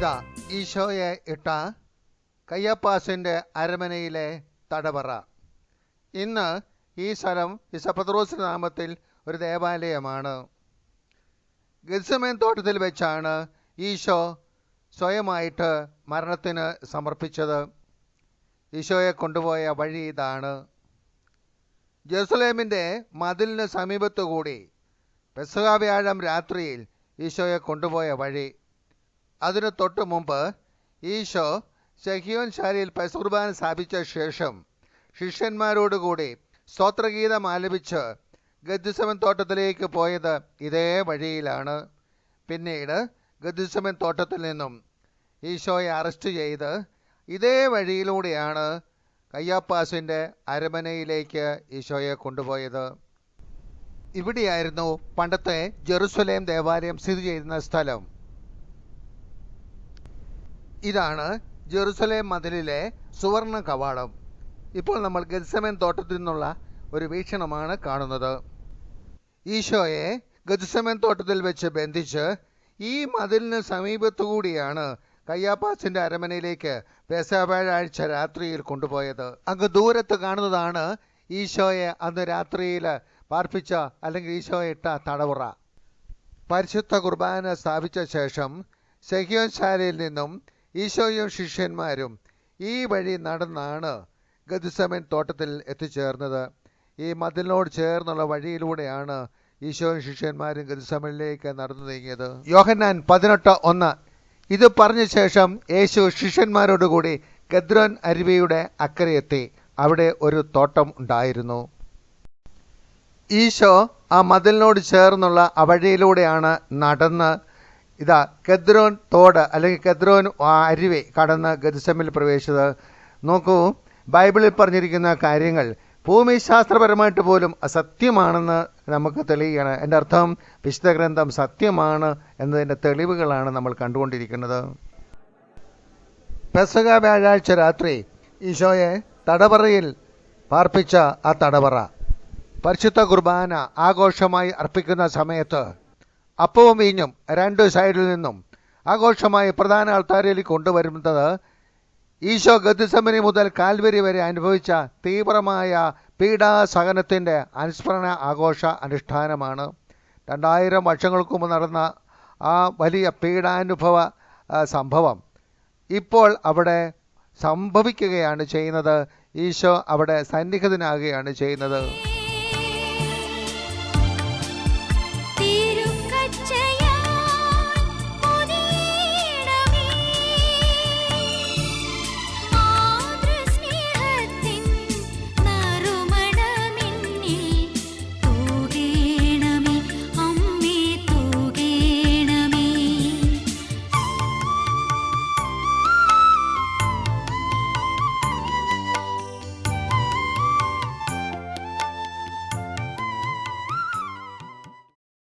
ഇതാ ഈശോയെ ഇട്ട കയ്യപ്പാസിന്റെ അരമനയിലെ തടവറ. ഇന്ന് ഈ സ്ഥലം ഇസപത്രോസ് നാമത്തിൽ ഒരു ദേവാലയമാണ്. ഗത്സമേൻ തോട്ടത്തിൽ വെച്ചാണ് ഈശോ സ്വയമായിട്ട് മരണത്തിന് സമർപ്പിച്ചത്. ഈശോയെ കൊണ്ടുപോയ വഴി ഇതാണ്. ജെറുസലേമിന്റെ മതിലിന് സമീപത്തുകൂടി പെസഹ വ്യാഴം രാത്രിയിൽ ഈശോയെ കൊണ്ടുപോയ വഴി. അതിനു തൊട്ടു മുമ്പ് ഈശോ ശഹിയോൻ ശാലയിൽ പശുർബാന സ്ഥാപിച്ച ശേഷം ശിഷ്യന്മാരോടുകൂടി സ്തോത്രഗീതം ആലപിച്ച് ഗദ്യസമൻ തോട്ടത്തിലേക്ക് പോയത് ഇതേ വഴിയിലാണ്. പിന്നീട് ഗദ്യസമൻ തോട്ടത്തിൽ നിന്നും ഈശോയെ അറസ്റ്റ് ചെയ്ത് ഇതേ വഴിയിലൂടെയാണ് കയ്യാപ്പാസിന്റെ അരമനയിലേക്ക് ഈശോയെ കൊണ്ടുപോയത്. ഇവിടെയായിരുന്നു പണ്ടത്തെ ജെറുസലേം ദേവാലയം സ്ഥിതി ചെയ്യുന്ന സ്ഥലം. ഇതാണ് ജെറുസലേം മതിലിലെ സുവർണ കവാടം. ഇപ്പോൾ നമ്മൾ ഗദ്സമേൻ തോട്ടത്തിൽ നിന്നുള്ള ഒരു വീക്ഷണമാണ് കാണുന്നത്. ഈശോയെ ഗദ്സമേൻ തോട്ടത്തിൽ വെച്ച് ബന്ധിച്ച് ഈ മതിലിന് സമീപത്തുകൂടിയാണ് കയ്യാപ്പാസിന്റെ അരമനയിലേക്ക് പെസവ്യാഴാഴ്ച രാത്രിയിൽ കൊണ്ടുപോയത്. അങ്ങ് ദൂരത്ത് കാണുന്നതാണ് ഈശോയെ അന്ന് രാത്രിയിൽ പാർപ്പിച്ച അല്ലെങ്കിൽ ഈശോയെ ഇട്ട തടവുറ. പരിശുദ്ധ കുർബാന സ്ഥാപിച്ച ശേഷം ശാലയിൽ നിന്നും ഈശോയും ശിഷ്യന്മാരും ഈ വഴി നടന്നാണ് ഗതിസമൻ തോട്ടത്തിൽ എത്തിച്ചേർന്നത്. ഈ മതിലിനോട് ചേർന്നുള്ള വഴിയിലൂടെയാണ് ഈശോയും ശിഷ്യന്മാരും ഗതിസമനിലേക്ക് നടന്നു നീങ്ങിയത്. യോഹന്നാൻ പതിനെട്ട് ഒന്ന്. ഇത് പറഞ്ഞ ശേഷം യേശു ശിഷ്യന്മാരോടുകൂടി ഗദ്രോൻ അരുവിയുടെ അക്കരയെത്തി അവിടെ ഒരു തോട്ടം ഉണ്ടായിരുന്നു. ഈശോ ആ മതിലിനോട് ചേർന്നുള്ള ആ വഴിയിലൂടെയാണ് നടന്ന് ഇതാ കെദ്രോൻ തോട് അല്ലെങ്കിൽ കെദ്രോൻ അരുവി കടന്ന് ഗതിസമിൽ പ്രവേശിച്ചത്. നോക്കൂ ബൈബിളിൽ പറഞ്ഞിരിക്കുന്ന കാര്യങ്ങൾ ഭൂമിശാസ്ത്രപരമായിട്ട് പോലും അസത്യമാണെന്ന് നമുക്ക് തെളിയുകയാണ്. എന്റെ അർത്ഥം വിശുദ്ധ ഗ്രന്ഥം സത്യമാണ് എന്നതിന്റെ തെളിവുകളാണ് നമ്മൾ കണ്ടുകൊണ്ടിരിക്കുന്നത്. പെസക വ്യാഴാഴ്ച രാത്രി ഈശോയെ തടവറയിൽ പാർപ്പിച്ച ആ തടവറ. പരിശുദ്ധ കുർബാന ആഘോഷമായി അർപ്പിക്കുന്ന സമയത്ത് അപ്പവും വീഞ്ഞും രണ്ടു സൈഡിൽ നിന്നും ആഘോഷമായി പ്രധാന ആൾത്താരയിൽ കൊണ്ടുവരുന്നത് ഈശോ ഗതിസമനി മുതൽ കാൽവരി വരെ അനുഭവിച്ച തീവ്രമായ പീഡാസഹനത്തിന്റെ അനുസ്മരണ ആഘോഷ അനുഷ്ഠാനമാണ്. രണ്ടായിരം വർഷങ്ങൾക്ക് മുമ്പ് നടന്ന ആ വലിയ പീഡാനുഭവ സംഭവം ഇപ്പോൾ അവിടെ സംഭവിക്കുകയാണ് ചെയ്യുന്നത്. ഈശോ അവിടെ സന്നിഹിതനാകുകയാണ് ചെയ്യുന്നത്.